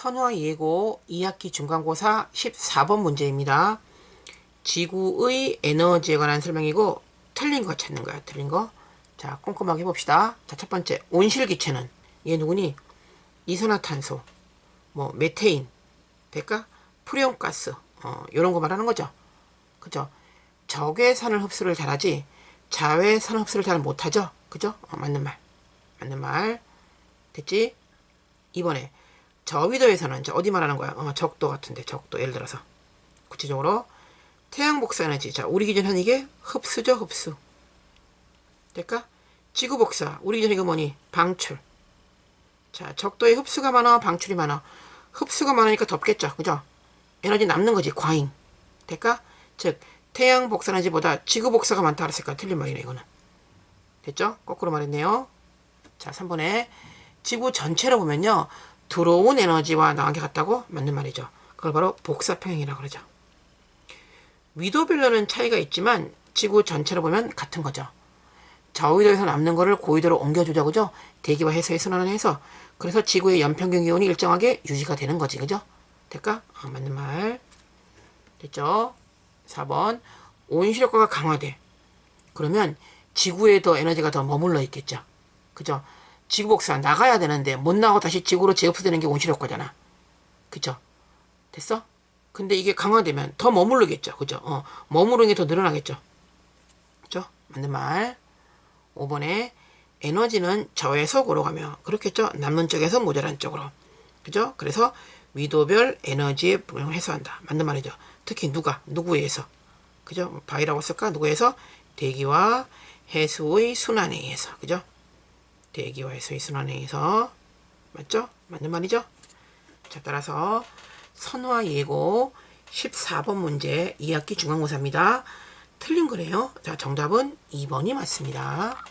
선화 예고 2학기 중간고사 14번 문제입니다. 지구의 에너지에 관한 설명이고 틀린 거 찾는 거야. 틀린 거. 자, 꼼꼼하게 해봅시다. 자, 첫 번째 온실기체는 얘 누구니? 이산화탄소, 뭐 메테인, 될까? 프리온가스, 어, 이런 거 말하는 거죠. 그죠? 적외선을 흡수를 잘하지 자외선 흡수를 잘 못하죠. 그죠? 어, 맞는 말. 맞는 말. 됐지? 이번에 저 위도에서는 이제 어디 말하는 거야? 어, 적도 같은데 적도. 예를 들어서. 구체적으로 태양 복사 에너지. 자 우리 기준 한 이게 흡수죠 흡수. 될까? 지구 복사. 우리 기준 이거 뭐니? 방출. 자 적도에 흡수가 많아 방출이 많아. 흡수가 많으니까 덥겠죠. 그죠? 에너지 남는 거지 과잉. 될까? 즉 태양 복사 에너지보다 지구 복사가 많다 그랬을까 틀린 말이네 이거는. 됐죠? 거꾸로 말했네요. 자 3번에 지구 전체로 보면요 들어온 에너지와 나간 게 같다고 맞는 말이죠 그걸 바로 복사평행이라고 그러죠 위도별로는 차이가 있지만 지구 전체로 보면 같은 거죠. 저위도에서 남는 거를 고위도로 옮겨주자 그죠? 대기와 해서의 순환을 해서 그래서 지구의 연평균 기온이 일정하게 유지가 되는 거지 그죠? 될까? 아, 맞는 말 됐죠? 4번 온실효과가 강화돼 그러면 지구에 더 에너지가 더 머물러 있겠죠 그죠? 지구 복사 나가야 되는데 못 나가고 다시 지구로 재흡수되는 게 온실 효과잖아 그죠? 됐어? 근데 이게 강화되면 더 머무르겠죠. 그죠? 어, 머무르는 게 더 늘어나겠죠. 그죠? 맞는 말. 5번에 에너지는 저해석으로 가며 그렇겠죠? 남는 쪽에서 모자란 쪽으로. 그죠? 그래서 위도별 에너지의 분량을 해소한다. 맞는 말이죠. 특히 누가? 누구에 의해서. 그죠? 바위라고 쓸까? 누구에 의해서? 대기와 해수의 순환에 의해서. 그죠? 대기와 해수의 순환에 의해서. 맞죠? 맞는 말이죠? 자, 따라서 선화 예고 14번 문제 2학기 중간고사입니다. 틀린 거래요. 자, 정답은 2번이 맞습니다.